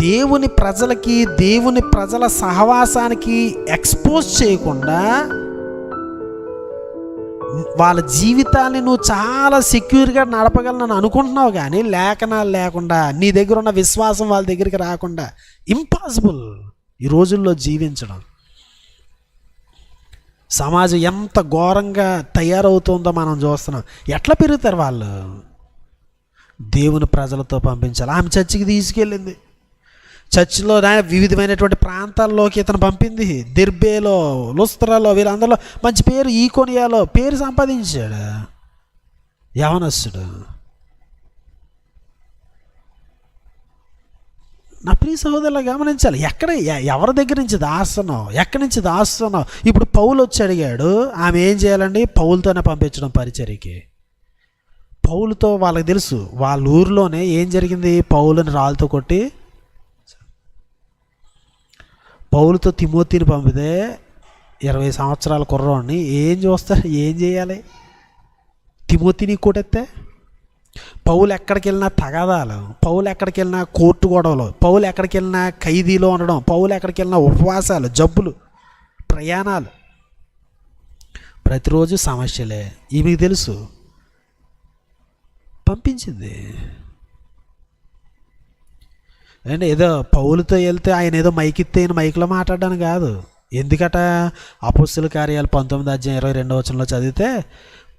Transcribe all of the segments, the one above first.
దేవుని ప్రజలకి దేవుని ప్రజల సహవాసానికి ఎక్స్పోజ్ చేయకుండా వాళ్ళ జీవితాన్ని నువ్వు చాలా సెక్యూర్గా నడపగలను అనుకుంటున్నావు కానీ లేఖనాలు లేకుండా నీ దగ్గర ఉన్న విశ్వాసం వాళ్ళ దగ్గరికి రాకుండా ఇంపాసిబుల్ ఈ రోజుల్లో జీవించడం. సమాజం ఎంత ఘోరంగా తయారవుతుందో మనం చూస్తున్నాం. ఎట్లా పెరుగుతారు వాళ్ళు? దేవుని ప్రజలతో పంపించాలి. ఆమె చర్చికి తీసుకెళ్ళింది. చర్చిలో వివిధమైనటువంటి ప్రాంతాల్లోకి ఇతను పంపింది. దిర్బేలో లుస్త్రాలో వీళ్ళందరిలో మంచి పేరు ఈ కొనియాలో పేరు సంపాదించాడు. యవనస్సుడు నా ప్రియ సహోదరులు గమనించాలి. ఎక్కడ ఎ- ఎవరి దగ్గర నుంచి దాస్తున్నావు ఎక్కడి నుంచి దాస్తున్నావు ఇప్పుడు పౌలు వచ్చి అడిగాడు ఆమె ఏం చేయాలండి? పౌలతోనే పంపించడం పరిచర్యకి. పౌలుతో వాళ్ళకి తెలుసు వాళ్ళ ఊరిలోనే ఏం జరిగింది? పౌలుని రాళ్ళతో కొట్టి పౌలుతో తిమోతిని పంపితే ఇరవై సంవత్సరాల కుర్రోడిని ఏం చూస్తారు? ఏం చేయాలి? తిమోతిని కొట్టేస్తే పౌలు ఎక్కడికి వెళ్ళినా తగాదాలు పౌలు ఎక్కడికి వెళ్ళినా కోర్టు గొడవలు పౌలు ఎక్కడికి వెళ్ళినా ఖైదీలో ఉండడం పౌలు ఎక్కడికి వెళ్ళినా ఉపవాసాలు జబ్బులు ప్రయాణాలు. ప్రతిరోజు సమస్యలే. ఈమెకు తెలుసు. పంపించింది. అంటే ఏదో పౌలుతో వెళ్తే ఆయన ఏదో మైకిత్తే ఆయన మైక్లో మాట్లాడడానికి కాదు. ఎందుకట? అపుస్తుల కార్యాలు పంతొమ్మిది అధ్యాయం ఇరవై రెండవ వచనంలో చదివితే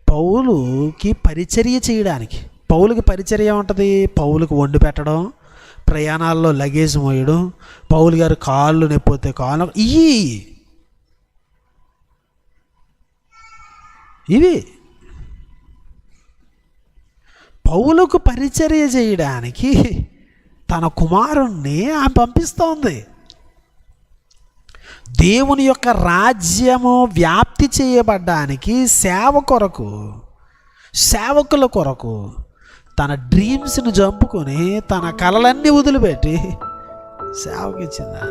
పౌలుకి పరిచర్య చేయడానికి. పౌలుకి పరిచర్య ఉంటుంది పౌలుకి వండి పెట్టడం ప్రయాణాల్లో లగేజ్ మోయడం పౌలు గారు కాళ్ళు నొప్పితే కాళ్ళు ఇవి ఇవి. పౌలకు పరిచర్య చేయడానికి తన కుమారుణ్ణి ఆమె పంపిస్తోంది. దేవుని యొక్క రాజ్యము వ్యాప్తి చేయబడ్డానికి సేవ కొరకు సేవకుల కొరకు తన డ్రీమ్స్ని చంపుకొని తన కలలన్నీ వదిలిపెట్టి సేవకిచ్చిందా